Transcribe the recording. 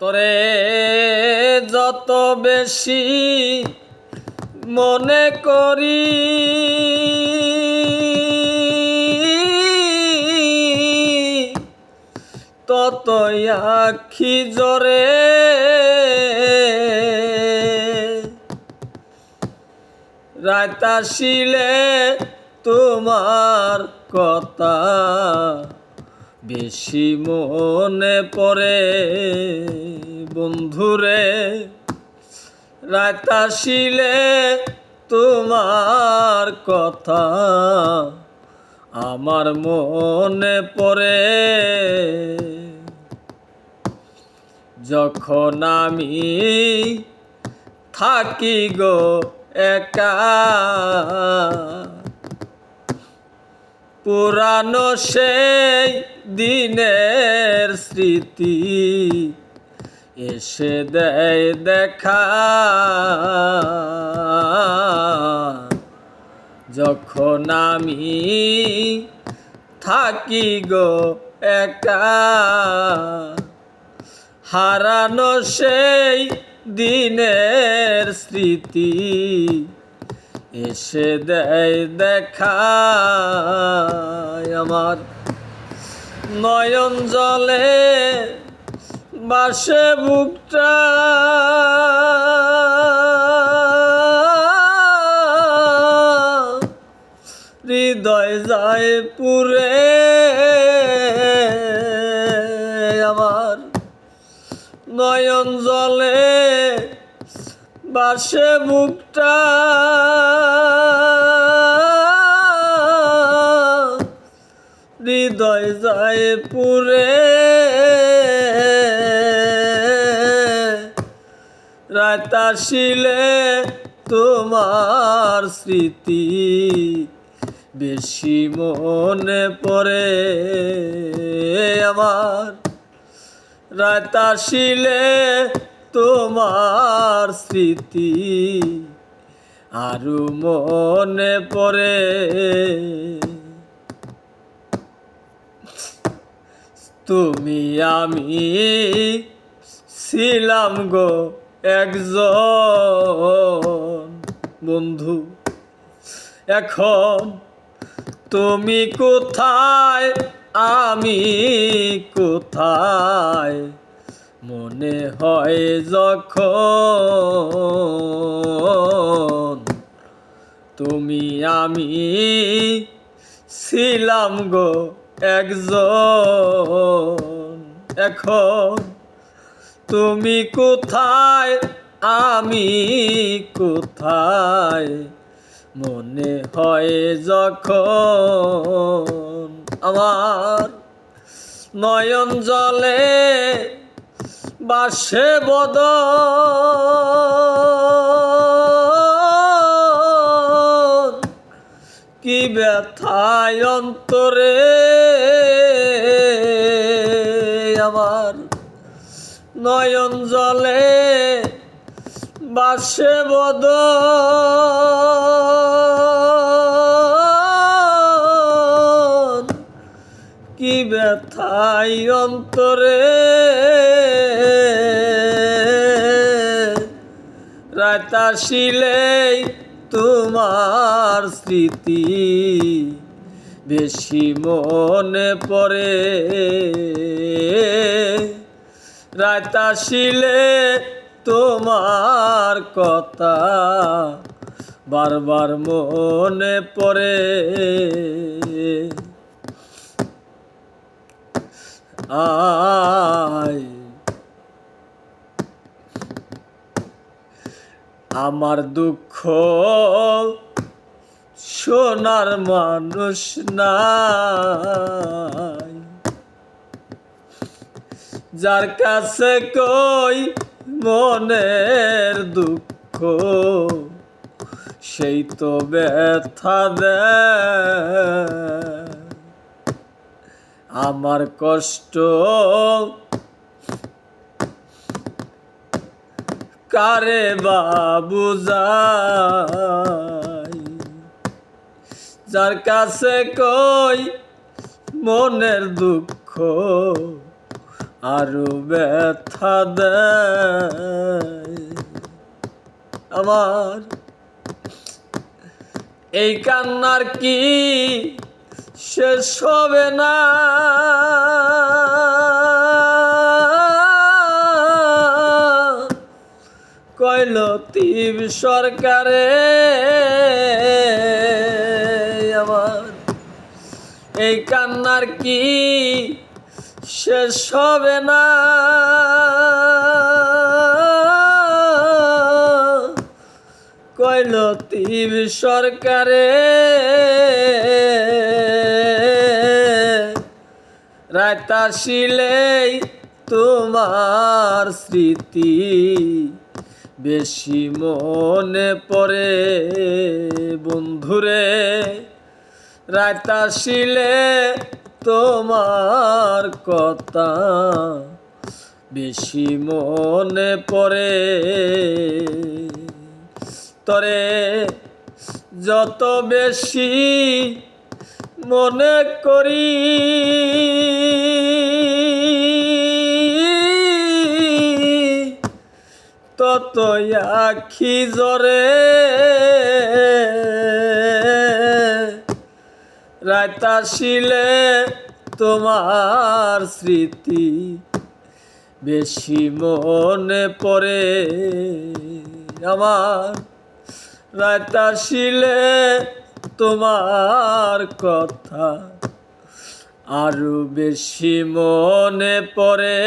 তোরে যত বেশি মনে করি ততই আখি জরে রাত আসিলে তোমার কথা বেশি মনে পড়ে বন্ধুরে, রাত আসিলে তোমার কথা আমার মনে পড়ে। যখন আমি থাকি গো একা পুরানো সেই দিনের স্মৃতি। এসে দেয় দেখা। যখন আমি থাকি গো একা, হারানো সেই দিনের স্মৃতি। এসে দেয় দেখা আমার নয়ন জলে বাসে বুকটা। হৃদয় যায় পুরে আমার নয়ন জলে বাসে মুখটা হৃদয় যায় পুরে। রাত আসিলে তোমার স্মৃতি বেশি মনে পড়ে আমার। রাত আসিলে তোমার স্মৃতি আরও মনে পড়ে। তুমি আমি ছিলাম গো একজন বন্ধু। এখন তুমি কোথায়, আমি কোথায়? মনে হয় যখন তুমি আমি ছিলাম গো একজন। এখন তুমি কোথায়, আমি কোথায়? মনে হয় যখন আমার নয়ন জলে বাসে বদ কি ব্যথায় অন্তরে আমার নয়ন জলে বাসে বদ কি ব্যথাই অন্তরে রাত আসিলেই তোমার স্মৃতি। বেশি মনে পড়ে। রাত আসিলে তোমার কথা বারবার মনে পড়ে। আয় আমার দুঃখ সোনার মানুষ নাই। যার কাছে কই মনের দুঃখ, সেই তো ব্যথা দেয়। আমার কষ্ট কারে বাবু যাই? যার কাছে কই মনের দুঃখ, আরও ব্যথা দেয়। আমার এই কান্নার কি শেষ হবে না? তিব সরকারে। আমার এই কান্নার কি শেষ হবে না? কইল তিব সরকারে। রাত আসিলেই তোমার স্মৃতি বেশি মনে পড়ে বন্ধুরে, রাত আসিলে তোমার কথা। বেশি মনে পড়ে তরে, যত বেশি মনে করি। তত আখি জরে রাত আসিলে তোমার স্মৃতি বেশি মনে পড়ে। আমার রাত আসিলে তোমার কথা আরও বেশি মনে পড়ে।